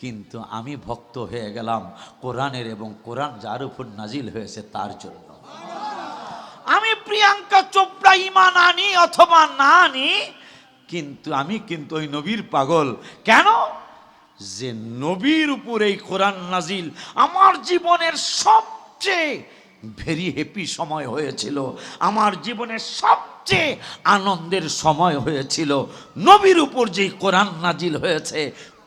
কিন্তু আমি ভক্ত হয়ে গেলাম কোরআনের এবং কোরআন যার উপর নাজিল হয়েছে তার জন্য। আমি প্রিয়াঙ্কা চোপড়া ইমান আনি অথবা না আনি, কিন্তু আমি কিন্তু ওই নবীর পাগল। কেন? যে নবীর উপর এই কোরআন নাজিল আমার জীবনের সবচেয়ে ভেরি হ্যাপি সময় হয়েছিল, আমার জীবনের সবচেয়ে আনন্দের সময় হয়েছিল। নবীর উপর যেই কোরআন নাজিল হয়েছে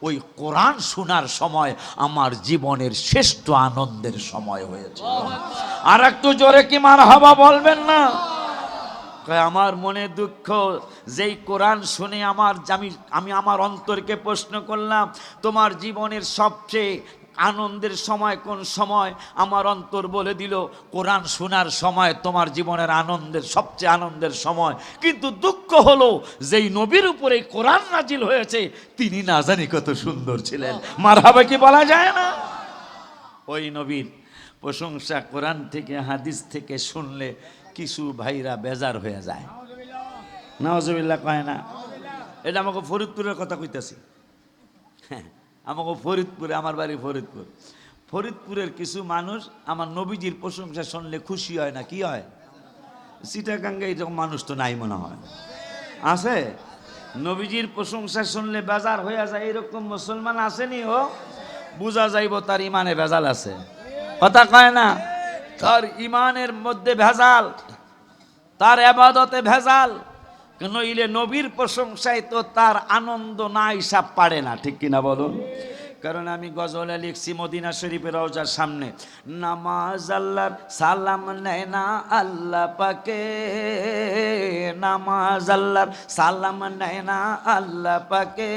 ওই কোরআন শোনার সময় আমার জীবনের শ্রেষ্ঠ আনন্দের সময় হয়েছে আর একটু জোরে কি মার হাবা বলবেন না? আমার মনে দুঃখ, যেই কোরআন শুনে আমার আমি আমি আমার অন্তরকে প্রশ্ন করলাম, তোমার জীবনের সবচেয়ে আনন্দের সময় কোন সময় আমার অন্তর বলে দিল, কোরআন শোনার সময় তোমার জীবনের আনন্দের, সবচেয়ে আনন্দের সময়। কিন্তু দুঃখ হলো, যেই নবীর উপরে কোরআন নাজিল হয়েছে, তিনি না জানি কত সুন্দর ছিলেন। মার হবে কি বলা যায় না? ওই নবীর প্রশংসা কোরআন থেকে, হাদিস থেকে শুনলে কিছু ভাইরা বেজার হয়ে যায়। নওয়াজবিল্লা কয় না? এটা আমাকে ফরিদপুরের কথা কইতেছি। হ্যাঁ আমাকে ফরিদপুরে, আমার বাড়ি ফরিদপুর। ফরিদপুরের কিছু মানুষ আমার নবীজির প্রশংসা শুনলে খুশি হয় না, কি হয়? সিটাগাঙ্গে এরকম মানুষ তো নাই মনে হয়। আছে? নবীজির প্রশংসা শুনলে বেজার হয়ে যায়, এরকম মুসলমান আসেনি ও, বোঝা যাইব তার ইমানে ভেজাল আছে। কথা কয় না? তার ইমানের মধ্যে ভেজাল, তার আবাদতে ভেজাল। নইলে নবীর প্রশংসায় তো তার আনন্দ না হিসাব পারে না ঠিক কিনা বলুন? কারণ আমি গজলে লিখছি মদিনা শরীফের রওজার সামনে। নামাজ আল্লাহর সালাম নেয় না আল্লাহ পাকে। নামাজ আল্লাহর সালাম নেয় না আল্লাহ পাকে।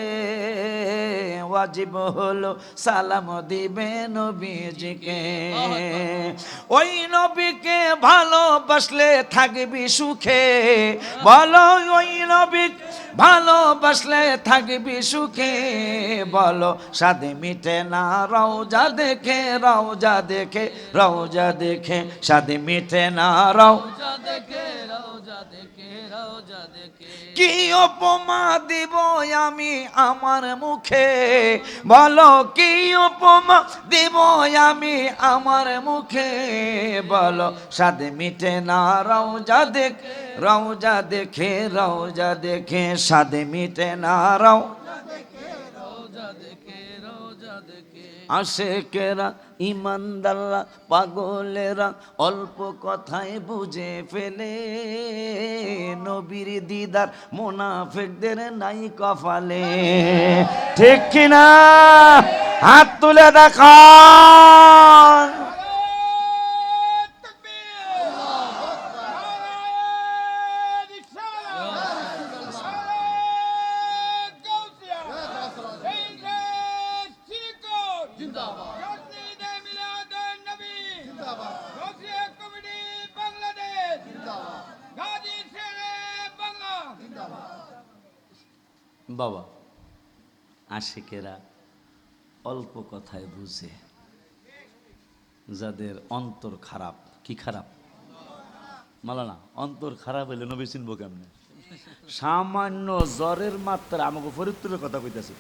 ওয়াজিব হলো সালাম দিবে নবীজিকে। ওই নবীকে ভালোবাসলে থাকবি সুখে। বলো ওই নবী ভালোবাসলে থাকবি সুখে। বলো সাদে মিটে না, রওজা দেখে রওজা দেখে রওজা দেখে সাদে মিটে না রও কি উপমা দিব আমি আমার মুখে? বলো, কি উপমা দিব আমি আমার মুখে? বলো সাদে মিটে না, রওজা দেখ, রওজা দেখে রওজা দেখে সাদে মিটে না রও আশেকেরা, ইমানদাররা, পাগলেরা অল্প কথায় বুঝে ফেলে। নবীর দিদার মোনাফেকদের নাই কফালে ঠিক কিনা? হাত তুলে দেখান। বাবা আশিকেরা অল্প কথায় বুঝে। যাদের অন্তর খারাপ কি খারাপ? মালানা অন্তর খারাপ হইলে নবী চিনব কেমনে? সামান্য জ্বরের মাত্রা আমাকে ফরিদপুরের কথা কইতেছি।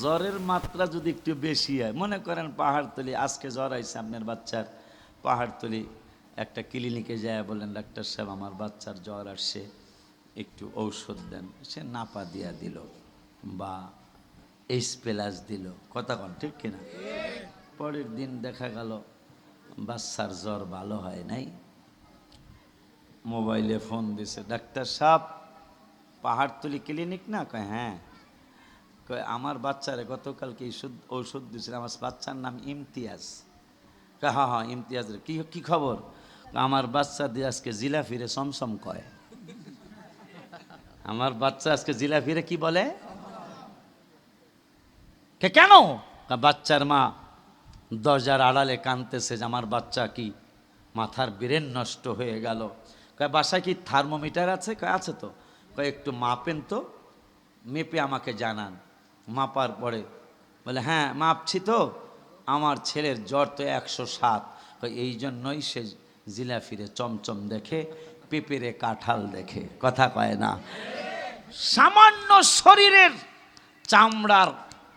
জ্বরের মাত্রা যদি একটু বেশি হয়, মনে করেন পাহাড়তলি আজকে জ্বর আইছে আপনার বাচ্চার পাহাড়তলি একটা ক্লিনিকে যায় বলেন, ডাক্তার সাহেব, আমার বাচ্চার জ্বর আসছে, একটু ঔষধ দেন। সে নাপা দিয়া দিল বা এইচ প্লাস দিল। কথা কন, ঠিক কিনা? পরের দিন দেখা গেল বাচ্চার জ্বর ভালো হয় নাই। মোবাইলে ফোন দিছে, ডাক্তার সাহেব পাহাড়তলি ক্লিনিক না? কয় হ্যাঁ। কয়, আমার বাচ্চারে গতকালকে ওষুধ দিয়েছিল আমার বাচ্চার নাম ইমতিয়াজ। হ্যাঁ হ্যাঁ ইমতিয়াজ রে। কি কি খবর? আমার বাচ্চা দিয়ে আজকে জিলা ফিরে সমসম কয়। আমার বাচ্চা আজকে জিলা ফিরে কি বলে? কেন? বাচ্চার মা দরজার আড়ালে কানতেছে যে আমার বাচ্চা কি মাথার ব্রেন নষ্ট হয়ে গেল। কয়, বাসায় কি থার্মোমিটার আছে? কয়, আছে তো। কয়, একটু মাপেন তো, মেপে আমাকে জানান। মাপার পরে বলে হ্যাঁ মাপছি তো। আমার ছেলের জ্বর তো একশো সাত। এই জন্যই সে জিলা ফিরে চমচম দেখে, পেঁপেরে কাঁঠাল দেখে। কথা কয় না। সামান্য শরীরের চামড়ার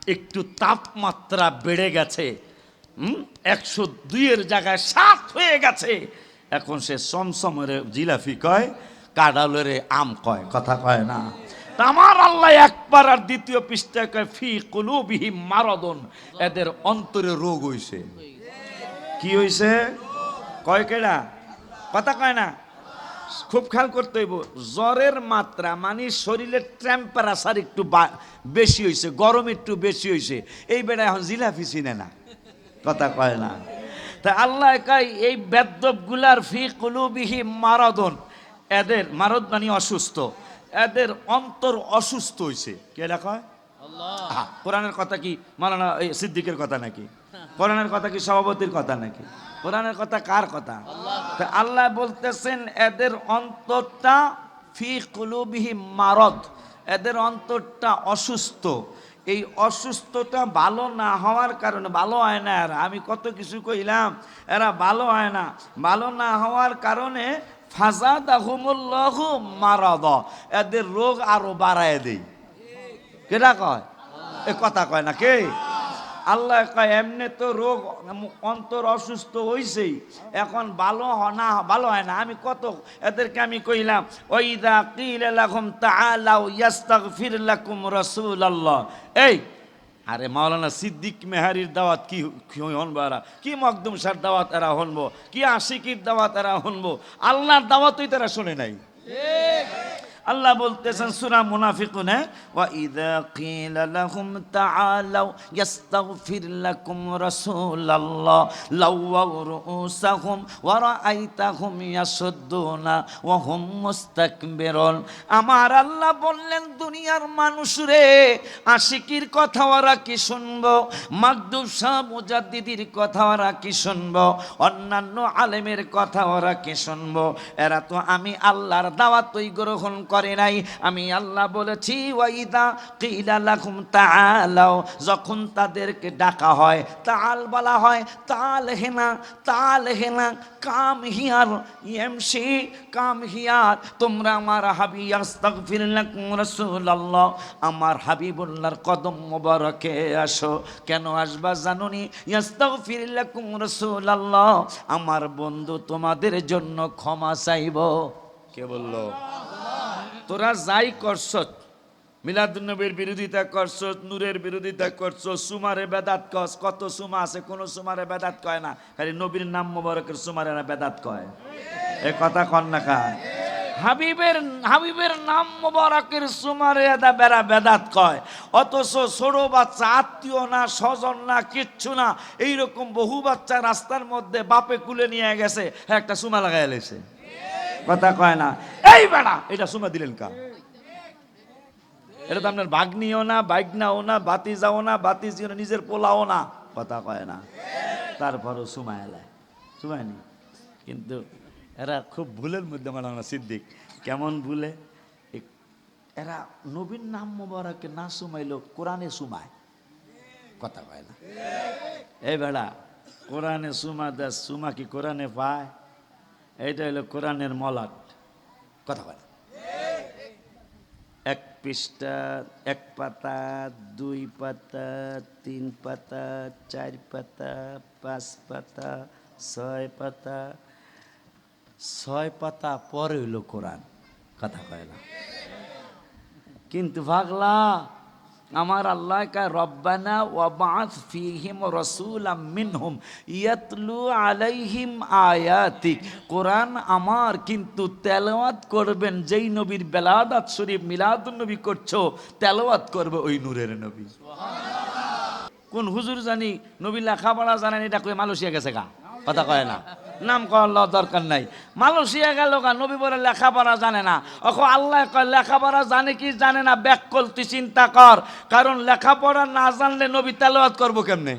একটু তাপমাত্রা বেড়ে গেছে একশো দুইয়ের জায়গায় সাত হয়ে গেছে। এখন সে সমসমের জিলাফি কয় কাডালের আম কয়। কথা কয় না। আমার আল্লাহ একবার আর দ্বিতীয় পৃষ্ঠায় কয়, ফি কুলুবিহি মারদন। এদের অন্তরে রোগ হইছে। কি হইছে? কয় কেডা? কথা কয় না। খুব খেয়াল করতে হইব, জ্বরের মাত্রা মানে শরীরের টেম্পারেচার একটু বেশি হয়েছে গরম একটু বেশি হয়েছে এই বেড়া এখন জিলাফি চিনে না। কথা কয় না। তা আল্লাহ কয়, এই বেদ্যপগুলার ফি কুলুবিহি মারাদন। এদের মারদ মানে অসুস্থ। এদের অন্তর অসুস্থ হয়েছে কে আহা, কোরআনের কথা কি মালানা সিদ্দিকের কথা নাকি? কোরআনের কথা কি সভাপতির কথা নাকি? কোরআনের কথা কার কথা? তা আল্লাহ বলতেছেন এদের অন্তরটা ফি কুলুবিহি মারদ এদের অন্তরটা অসুস্থ। এই অসুস্থতা ভালো না হওয়ার কারণে ভালো হয় না এরা। আমি কত কিছু কইলাম এরা ভালো হয় না। ভালো না হওয়ার কারণে ফাজাদ আহমুল্লাহ মারাদ। এদের রোগ আরও বাড়ায় দেয় কেটা কয়? এ কথা কয় না কে? আল্লাহ কয়, এমনি তো রোগ অন্তর অসুস্থ হইছেই। এখন ভালো না ভালো হয় না। আমি কত, এদেরকে আমি কইলাম, ওইদা কিল লাকুম তাআলাউ ইয়াস্তাগফির লাকুম রাসূলুল্লাহ। এই আরে মাওলানা সিদ্দিক মেহারির দাওয়াত কি হনবো এরা? কি মকদুম সার দাওয়াত এরা হনবো কি আশিকির দাওয়াত এরা হনবো আল্লাহর দাওয়াতই তারা শোনে নাই। আল্লাহ বলতেছেন, সূরা মুনাফিকুনে মুস্তাকবিরুন। আমার আল্লাহ বললেন, দুনিয়ার মানুষ রে, আশিকির কথা ওরা কি শুনব? মাকদুব শাহ মুজাদ্দিদির কথা ওরা কি শুনব? অন্যান্য আলেমের কথা ওরা কি শুনব? এরা তো আমি আল্লাহর দাওয়াতই গ্রহণ করে নাই। আমি আল্লাহ বলেছি, ওয়াইদা কিলা লাকুম তাআলাও যখন তাদেরকে ডাকা হয়, তাল বলা হয়, তাল হেনা তাল হেনা, come here MC come here, তোমরা আমার হাবি আস্তাগফির লাকুম রাসূলুল্লাহ, আমার হাবিবুল্লাহর কদম মোবারকে আসো। কেন আসবা জানুনি? ইয়াস্তাগফির লাকুম রাসূলুল্লাহ আমার বন্ধু তোমাদের জন্য ক্ষমা চাইব। কে বলল? তোরা যাই করছ মিলাদুন্নবীর বিরোধিতা করছ নূরের বিরোধিতা করছ সুমারে বেদাত কস, কত সুমা আছে, কোন সুমারে বেদাত কয় না, খালি নবীর নাম মোবারকের সুমারে না বেদাত কয়। এ কথা কন না খা হাবিবের হাবিবের নাম মোবারকের সুমারে এদা বেড়া বেদাত কয়, অথচ ছোট বাচ্চা আত্মীয় না, স্বজন না, কিচ্ছু না, এইরকম বহু বাচ্চা রাস্তার মধ্যে বাপে কুলে নিয়ে গেছে হ্যাঁ একটা সুমা লাগাই লেছে। কথা কয় না। এই বেড়া, এটা সুমা দিলেন কা এটা তো আপনার ভাগ্নিও না বাইকনাও না বাতি যাও না বাতি জিও না, নিজের পোলাও না। কথা কয় না। তারপরও সুমা এলায় সুমায়নি কিন্তু এরা খুব ভুলের মধ্যে মানে না, সিদ্দিক। কেমন ভুলে? এরা নবীন নাম মোবারকে না সুমাইলো কোরআনে সুমায়। কথা কয় না। এই বেড়া, কোরআনে সুমা দেশ সুমা কি কোরআনে পায়? এইটা হলো কোরআনের মলাট। কথা বলে এক পৃষ্ঠা, এক পাতা, দুই পাতা, তিন পাতা, চার পাতা, পাঁচ পাতা, ছয় পাতা। ছয় পাতা পরে হইল কোরআন। কথা কয় না। কিন্তু ভাগলা আমার আল্লাহ কা রব্বানা ওয়াবাত ফিহিম রাসূলাম মিনহুম ইয়াতলু আলাইহিম আয়াতিক। কোরআন আমার কিন্তু তেলাওয়াত করবেন, যেই নবীর বেলাদাত শরীফ মিলাদুন নবী করছ, তেলাওয়াত করবে ওই নূরের নবী। কোন হুজুর জানি নবী লেখাপড়া জানেন, এটা কই মালয়েশিয়া গেছে গা? কথা কয় না। নাম কওয়ার দরকার নাই। মালয়েশিয়া গেল নবী বলে লেখাপড়া জানে না। অখ আল্লাহ কয় লেখাপড়া জানে কি জানে না? ব্যাক তুই চিন্তা কর। কারণ লেখাপড়া না জানলে নবী তেলাওয়াত করব কেমনে?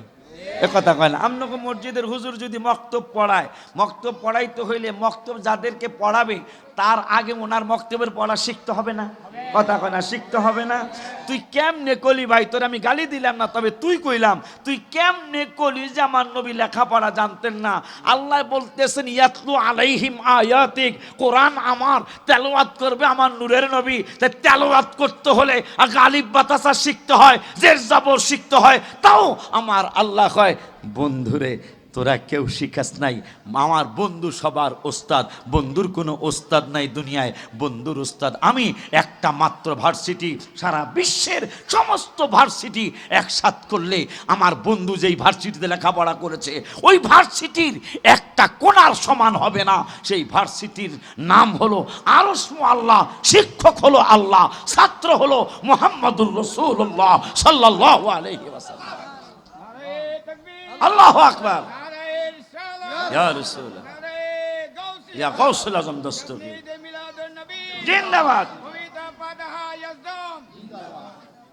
এ কথা কয় না। আপনাকে মসজিদের হুজুর যদি মক্তব পড়ায়, মক্তব পড়াইতে হইলে মক্তব যাদেরকে পড়াবে, তার আগে ওনার মক্তবের পড়া শিখতে হবে না। কথা কয় না, শিখতে হবে না। তুই কেমনে কলি ভাই? তোর আমি গালি দিলাম না, তবে তুই কইলাম, তুই কেমনে কলি যে আমার নবী লেখাপড়া জানতেন না? আল্লাহ বলতেছেন, ইয়াতলু আলাইহিম আয়াতিক। কোরআন আমার তেলাওয়াত করবে আমার নূরের নবী। তাই তেলাওয়াত করতে হলে আর গালিব বাতাসা শিখতে হয় জের জাবর শিখতে হয়। তাও আমার আল্লাহ হয় বন্ধুরে তোরা কেউ শিখাস নাই। আমার বন্ধু সবার ওস্তাদ, বন্ধুর কোনো ওস্তাদ নাই দুনিয়ায়। বন্ধুর ওস্তাদ আমি একটা মাত্র ভার্সিটি, সারা বিশ্বের সমস্ত ভার্সিটি একসাথ করলে আমার বন্ধু যেই ভার্সিটিতে লেখাপড়া করেছে, ওই ভার্সিটির একটা কোনার সমান হবে না। সেই ভার্সিটির নাম হলো আরসমু আল্লাহ শিক্ষক হলো আল্লাহ, ছাত্র হলো মোহাম্মদুর রসুল্লাহ সাল্লাহ আলহি ওয়াসাল্লাম। আল্লাহ আকবার। ইয়া আজম মিলাদুন জিন্দাবাদ।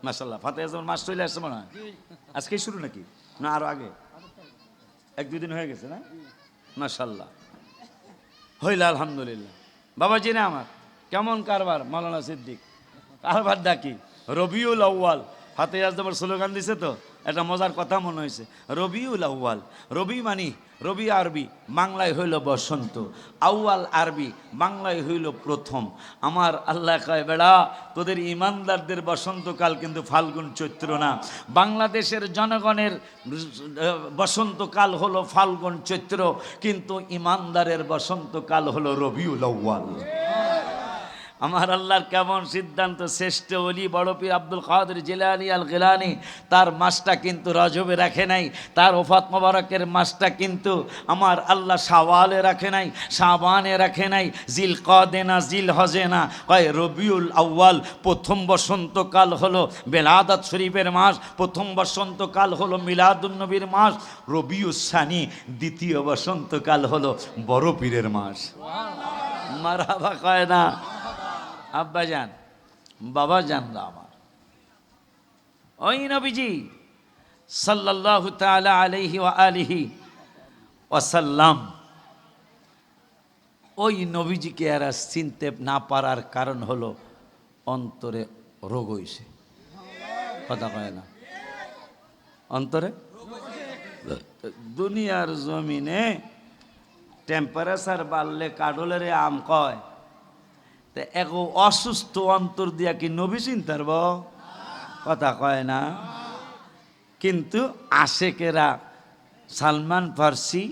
মাশাআল্লাহ আজম মাস চলে আসছে মনে হয়। আজকে শুরু নাকি? না, আরও আগে। এক, দুই দিন হয়ে গেছে না? মাশাআল্লাহ। হইল আলহামদুলিল্লাহ। বাবাজি না আমার, কেমন কারবার? মাওলানা সিদ্দিক। কারবার ডাকি রবিউল আউয়াল। ফাতে আজমের স্লোগান দিছে তো? একটা মজার কথা মনে হয়েছে। রবিউল আউয়াল। রবি মানি, রবি আরবি, বাংলায় হইল বসন্ত। আউয়াল আরবি, বাংলায় হইল প্রথম। আমার আল্লাহ কয়, বেড়া, তোদের ইমানদারদের বসন্তকাল কিন্তু ফাল্গুন চৈত্র না। বাংলাদেশের জনগণের বসন্তকাল হলো ফাল্গুন চৈত্র, কিন্তু ইমানদারের বসন্তকাল হলো রবিউল আউয়াল। আমার আল্লাহর কেমন সিদ্ধান্ত, শ্রেষ্ঠ অলি বড় পীর আব্দুল কাদের জিলানি আল গিলানি, তার মাসটা কিন্তু রজবে রাখে নাই, তার ওফাত মোবারকের মাসটা কিন্তু আমার আল্লাহ সাওয়ালে রাখে নাই সাবানে রাখে নাই জিল কদে না জিল হজে না কয় রবিউল আউয়াল, প্রথম বসন্তকাল হলো বেলাদাত শরীফের মাস, প্রথম বসন্তকাল হলো মিলাদুন্নবীর মাস, রবিউস সানি, দ্বিতীয় বসন্তকাল হলো বড় পীরের মাস। মারাবা কয় না আব্বা যান, বাবা জানরা আমার। ওই নবীজি সাল্লাল্লাহু তাআলা আলাইহি ওয়া আলিহি ওয়াসাল্লাম, ওই নবীজিকে এরা চিনতে না পারার কারণ হলো অন্তরে রোগ হইছে। কথা কয় না? অন্তরে? দুনিয়ার জমিনে টেম্পারেচার বাড়লে কাডলের আম কয় এক অসুস্থ অন্তর দিয়া কি নবী চিন্তার ব? কথা কয় না। কিন্তু আশেকেরা সালমান ফার্সি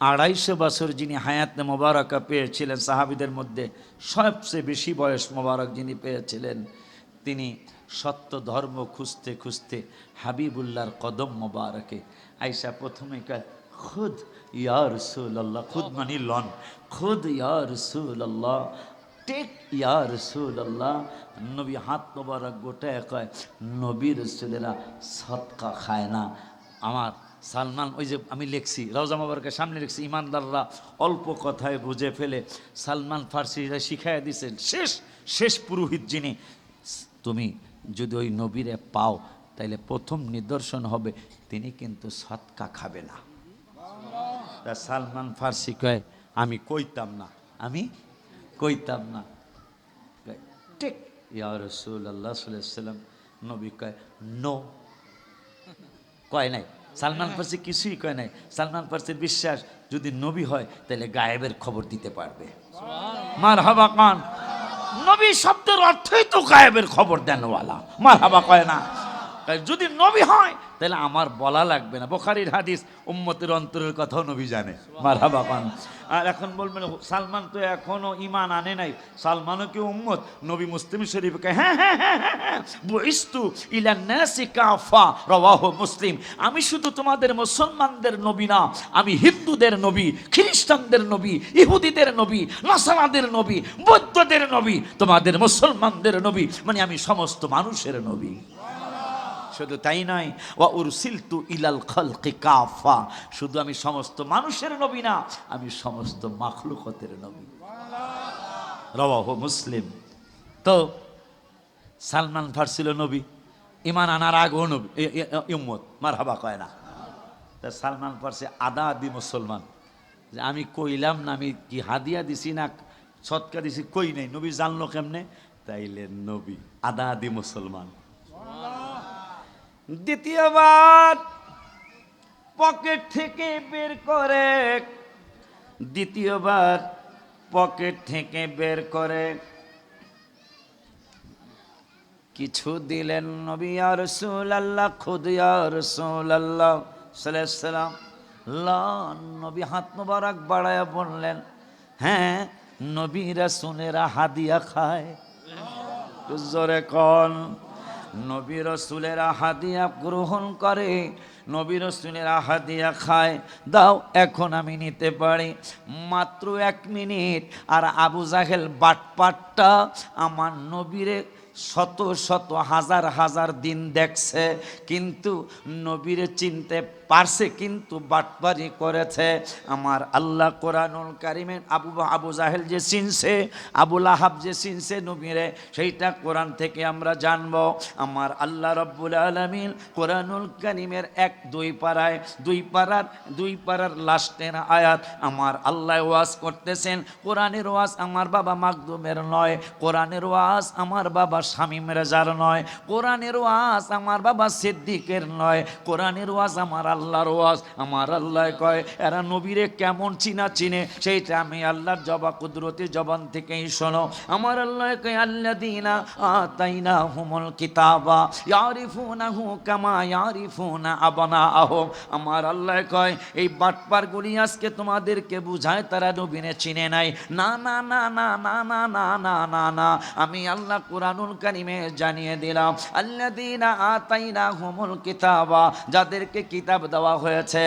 আড়াইশো বছর যিনি হায়াত মোবারকা পেয়েছিলেন, সাহাবিদের মধ্যে সবচেয়ে বেশি বয়স মোবারক যিনি পেয়েছিলেন, তিনি সত্য ধর্ম খুঁজতে খুঁজতে হাবিবুল্লাহর কদম মোবারকে আইসা প্রথমে কয়, খুদ ইয়া রসুল আল্লাহ খুদ মানি লন, খুদ ইয়া রসুল আল্লাহ টেক ইয়া রসুল আল্লাহ নবী হাত মোবারক গোটায় কয় নবী রসুলেরা সৎকা খায় না। আমার সালমান, ওই যে আমি লিখছি, রওজা মোবারকের সামনে লিখছি, ইমানদাররা অল্প কথায় বুঝে ফেলে, সালমান ফার্সিরা শিখাইয়া দিছেন শেষ শেষ পুরোহিত যিনি, তুমি যদি ওই নবীরে পাও, তাইলে প্রথম নিদর্শন হবে, তিনি কিন্তু সৎকা খাবে না। সালমান ফার্সি কয়, আমি কইতাম না, আমি কইতাম না। ঠিক। ইয়া রসুল আল্লাহ সাল্লাম নবী কয় নো কয় নাই। সালমান ফার্সি কিছুই কয় নাই। সালমান ফার্সির বিশ্বাস যদি নবী হয় তাহলে গায়েবের খবর দিতে পারবে। মার হাবা কান। নবী শব্দের অর্থই তো গায়েবের খবর দেনওয়ালা। মার হাবা কয় না। যদি নবী হয় তাহলে আমার বলা লাগবে না। বোখারির হাদিস উম্মতের অন্তরের কথাও নবী জানে। মার পান আর এখন বলবেন, সালমান তো এখনও ইমান আনে নাই। সালমানও কি উম্মত? নবী মুসলিম শরীফকে হ্যাঁ হ্যাঁ হ্যাঁ হ্যাঁ হ্যাঁ বইস্তু ইলা নাসি কাফা রাওয়াহু মুসলিম। আমি শুধু তোমাদের মুসলমানদের নবী না, আমি হিন্দুদের নবী, খ্রিস্টানদের নবী, ইহুদিদের নবী, নাসারাদের নবী, বৌদ্ধদের নবী, তোমাদের মুসলমানদের নবী। মানে আমি সমস্ত মানুষের নবী। শুধু তাই নয়, ওয়া উরসিলতু ইলাল খালকি কাফা। শুধু আমি সমস্ত মানুষের নবী না, আমি সমস্ত মাখলুকতের নবী। রওয়াহু মুসলিম। তো, সালমান ফার্সিল নবী ইমান আনার আগেও নবী, এ- মার হাবা কয় না। তা সালমান ফার্সি আদা আদি মুসলমান। যে আমি কইলাম না, আমি কি হাদিয়া দিছি না, সৎকা দিছি, কই নাই, নবী জানলো কেমনে? তাইলে নবী আদা আদি মুসলমান। দ্বিতীয়বার পকেট থেকে বের করে। দ্বিতীয়বার পকেট থেকে বের করে। কিছু দিলেন নবী আর রসুল আল্লাহ খুদ রসুল আল্লাহ সালাম নবী হাত মোবারক বাড়ায়া বললেন হ্যাঁ নবী রসুলেরা হাদিয়া খায়। জোরে কন নবী রসুলেরা হাদিয়া গ্রহণ করে, নবী রসুলেরা হাদিয়া খায়। দাও, এখন আমি নিতে পারি। মাত্র এক মিনিট। আর আবু জাহেল বাটপাটটা আমার নবীরে শত শত, হাজার হাজার দিন দেখছে। কিন্তু নবীরে চিনতে পারছে, কিন্তু বাটপারি করেছে। আমার আল্লাহ কোরআনুল কারিমের আবু আবু জাহেল যে চিনছে আবুল আহাব যে চিনছে নবীরে, সেইটা কোরআন থেকে আমরা জানব। আমার আল্লাহ রব্বুল আলমিন কোরআনুল কারিমের এক দুই পাড়ায়, দুই পাড়ার দুই পাড়ার লাস্টের আয়াত, আমার আল্লাহ ওয়াজ করতেছেন। কোরআনের ওয়াজ আমার বাবা মাকদুমের নয়, কোরআনের ওয়াজ আমার বাবা শামীম রেজার নয়, কোরআনের ওয়াজ আমার বাবা সিদ্দিকের নয়, কোরআনের ওয়াজ আমার আল্লাহর ওয়াজ আমার আল্লাহ কয় এরা নবীরে কেমন চিনা চিনে সেইটা আমি আল্লাহর জবা কুদরতি জবান থেকেই শোনো আমার আল্লাহ কয় আল্লাহ দিনা আতাইনা হুমুল কিতাবা ইয়ারিফুনা হু কামা ইয়ারিফুনা আবানা আহম আমার আল্লাহ কয় এই বাটপারগুলি আজকে তোমাদেরকে বুঝায় তারা নবীনে চিনে নাই না না না না না না না না না না আমি আল্লাহ কোরআনুল কারিমে জানিয়ে দিলাম আল্লাহ দিনা আতাইনা হুমুল কিতাবা যাদেরকে কিতাব দেওয়া হয়েছে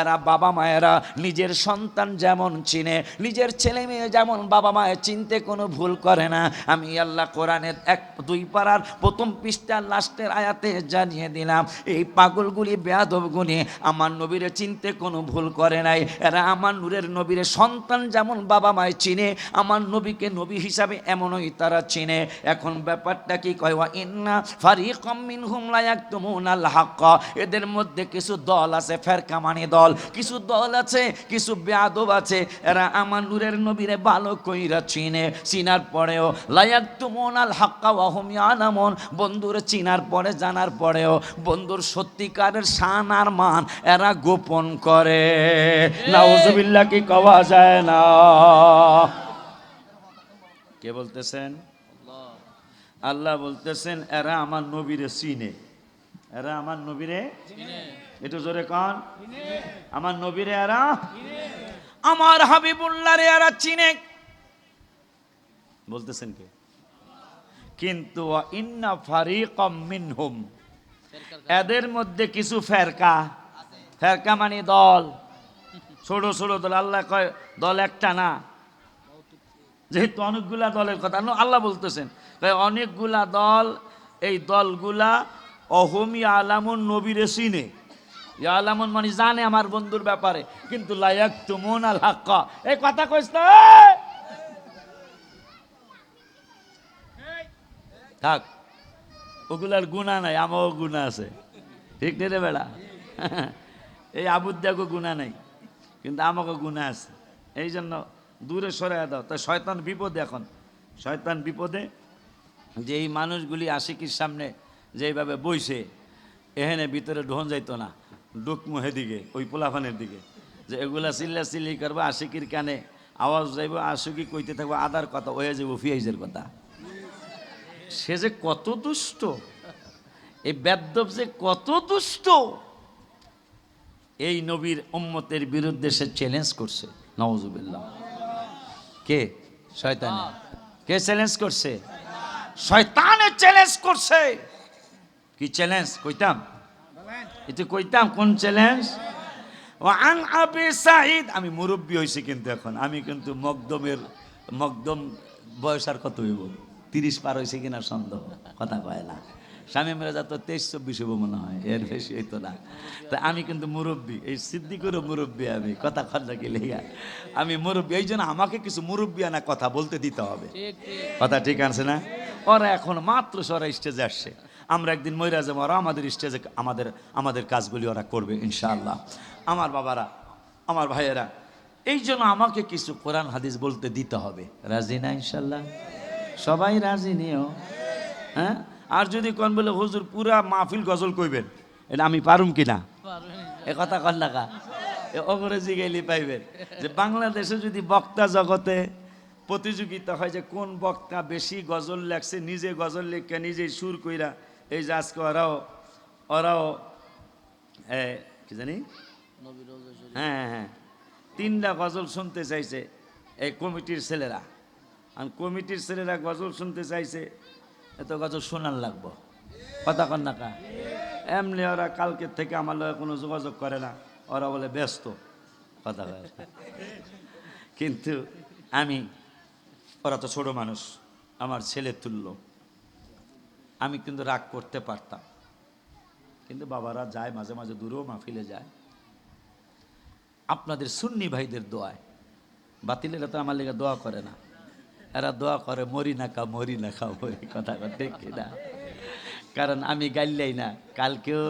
এরা বাবা মায়েরা নিজের সন্তান যেমন চিনে, নিজের ছেলে মেয়ে যেমন বাবা মায়ের চিনতে কোনো ভুল করে না। আমি আল্লাহ কোরআনের এক, দুই পাড়ার প্রথম পৃষ্ঠার লাস্টের আয়াতে জানিয়ে দিলাম, এই পাগলগুলি বেয়াদবগুলি আমার নবীরে চিনতে কোনো ভুল করে নাই। এরা আমার নূরের নবীরে সন্তান যেমন বাবা মায় চিনে, আমার নবীকে নবী হিসাবে এমনই তারা চিনে। এখন ব্যাপারটা কি কয় ইন্না ফারিকাম মিনহুম লা ইয়াকতুমুনাল হাক্ক। এদের মধ্যে কিছু দল আছে ফেরকামানি দল। কিছু দল আছে কিছু বেয়াদব আছে। এরা আমার নূরের নবীরে ভালো কইরা চিনে। চিনার পরেও লায়াক তুমনাল হাক্কা ওয়াহুম ইয়ালামুন। বন্ধুর চিনার পরে জানার পরেও বন্ধুর সত্যিকারের শান আর মান এরা গোপন করে। নাউজুবিল্লাহ কি কওয়া যায় না? কে বলতেছেন? আল্লাহ বলতেছেন এরা আমার নবীরে চিনে। এরা আমার নবীরে একটু জোরে কন। আমার নবীরে এরা আমার হাবিবুল্লাহ রে এরা চিনে। বলতেছেন কে? কিন্তু ইন্না ফারিকম মিনহুম। এদের মধ্যে কিছু ফেরকা। ফেরকা মানে দল। ছোট ছোট দল। আল্লাহ কয় দল একটা না। যেহেতু অনেকগুলা দলের কথা ন- আল্লাহ বলতেছেন কয় অনেকগুলা দল, এই দলগুলা, অহমি আলামুন নবীরে চিনে। আলামুন মানে জানে আমার বন্ধুর ব্যাপারে, কিন্তু লায়াক তুমুন আল হাক্কা। এই কথা কইস তো থাক, ওগুলার গুণা নাই আমারও গুণা আছে। ঠিক নেই রে বেড়া? এই আবুদ্দাকে গুণা নাই, কিন্তু আমাকে গুণা আছে। এই জন্য দূরে সরে দাও। তাই শয়তান বিপদে এখন। শয়তান বিপদে যে এই মানুষগুলি আশিকির সামনে যেভাবে বইছে এখানে ভিতরে ঢোন যাইতো না ডুকমু দিকে, ওই পোলাফানের দিকে। যে এগুলা চিল্লা চিল্লি করব, আশিকির কানে আওয়াজ যাইব, আশুকি কইতে থাকব, আদার কথা ওয়ে যাব ফিয়াইজের কথা। সে যে কত দুষ্ট, এই বেদ্যব যে কত দুষ্ট, এই নবীর উম্মতের বিরুদ্ধে সে চ্যালেঞ্জ করছে নওয়াজুবিল্লাহ কে? শয়তানে। কে চ্যালেঞ্জ করছে? শয়তানে চ্যালেঞ্জ করছে। কি চ্যালেঞ্জ কইতাম? এটি কইতাম কোন চ্যালেঞ্জ আন আবি সাইদ আমি মুরব্বী হয়েছি কিন্তু এখন। আমি কিন্তু মকদমের মকদম বয়স আর কত হইব? তিরিশ পার হয়েছে কিনা সন্দেহ। কথা কয় না। স্বামী মেরাজা তো তেইশ চব্বিশ হইব মনে হয় এর বেশি হইতো না। তা আমি কিন্তু মুরব্বী এই সিদ্দিকেরও মুরব্বী আমি কথা খন্ডা কি লেগা। আমি মুরব্বী এই জন্য আমাকে কিছু মুরব্বী আনা কথা বলতে দিতে হবে। কথা ঠিক আছে না? ওরা এখন মাত্র সরা স্টেজে আসছে। আমরা একদিন ময়রা যাব ওরা আমাদের স্টেজে আমাদের আমাদের কাজগুলি ওরা করবে ইনশাআল্লাহ। আমার বাবারা আমার ভাইয়েরা এই জন্য আমাকে কিছু কোরআন হাদিস বলতে দিতে হবে। রাজি না ইনশাল্লাহ সবাই রাজি নিও হ্যাঁ? আর যদি কোন বলে, হুজুর, পুরা মাহফিল গজল কইবেন। এটা আমি পারুম কি না এ কথা কন এ অগ্রেজি গেলি পাইবেন। যে বাংলাদেশে যদি বক্তা জগতে প্রতিযোগিতা হয় যে কোন বক্তা বেশি গজল লেখছে, নিজে গজল লেখে নিজেই সুর কইরা, এই যে আজকে ওরাও ওরাও কি জানি? হ্যাঁ হ্যাঁ হ্যাঁ। তিনটা গজল শুনতে চাইছে এই কমিটির ছেলেরা। আর কমিটির ছেলেরা গজল শুনতে চাইছে এত গজল শোনার লাগবো। কথা কন না কা। এমনি ওরা কালকের থেকে আমার লগে কোনো যোগাযোগ করে না। ওরা বলে, ব্যস্ত। কথা কিন্তু আমি, ওরা তো ছোট মানুষ, আমার ছেলে তুল্য। আমি কিন্তু রাগ করতে পারতাম। কিন্তু বাবারা যায়, মাঝে মাঝে দূরেও মাহফিলে যায়। আপনাদের সুন্নি ভাইদের দোয়ায়। বাতিলেরা তো আমার লেগে দোয়া করে না। এরা দোয়া করে, মরি না খা, মরি না খাও কথা ঠিক কিনা? কারণ আমি গাইলেই না, কালকেও